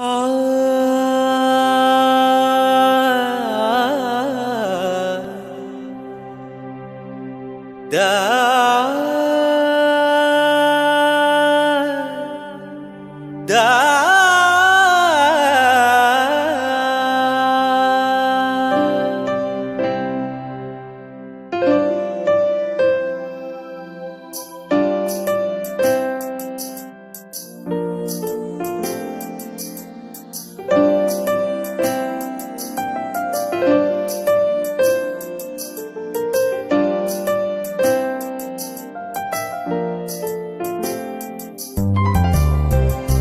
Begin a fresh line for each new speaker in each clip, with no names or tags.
آه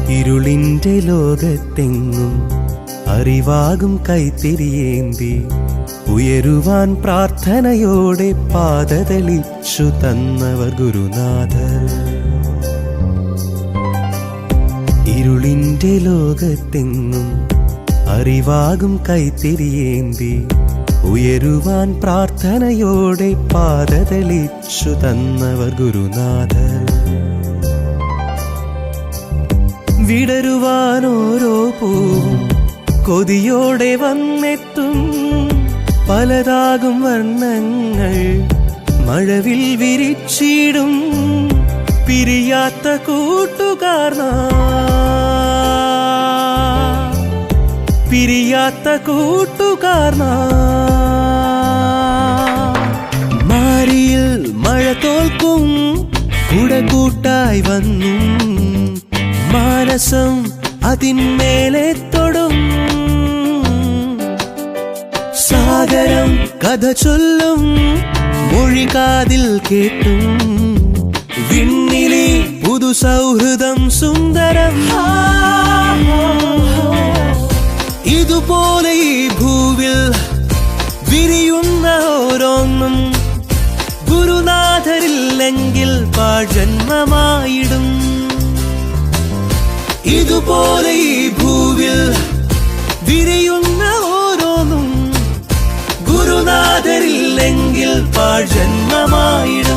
ഇരുളിന്റെ ലോകത്തെങ്ങും അറിവാകും കൈത്തിരിയേന്തി. ഉയരുവാൻ പ്രാർത്ഥനയോടെ പാതതളിച്ചു തന്നവർ ഗുരുനാഥർ. ഇരുളിന്റെ ലോകത്തെങ്ങും അറിവാകും കൈത്തിരിയേന്തി. ഉയരുവാൻ പ്രാർത്ഥനയോടെ പാതതളിച്ചു തന്നവർ ഗുരുനാഥർ. വിടരുവാൻ ഓരോ പൂവും കൊതിയോടെ വന്നെത്തും പലതാകും വർണങ്ങൾ മഴവിൽ വിരിച്ചിടും പിരിയാത്ത കൂട്ടുകാർ. പിരിയാത്ത കൂട്ടുകാർ. മാരിയിൽ മഴ തോൽക്കും കൂടെ കൂട്ടായി വന്നു മാനസം അതിന്മേലെ തൊടും. സാഗരം കഥ ചൊല്ലും മൊഴി കാതിൽ കേട്ടും. വിണ്ണിലെ പുതു സൗഹൃദം സുന്ദരം. ഇതുപോലെ ഈ ഭൂവിൽ വിരിയുന്ന ഓരോന്നും ഗുരുനാഥരില്ലെങ്കിൽ പാഴ്ജന്മമായിടും. ഇതുപോലെ ഈ ഭൂവിൽ വിരിയുന്ന ഓരോന്നും ഗുരുനാഥരില്ലെങ്കിൽ പാഴ്ജന്മമായിടും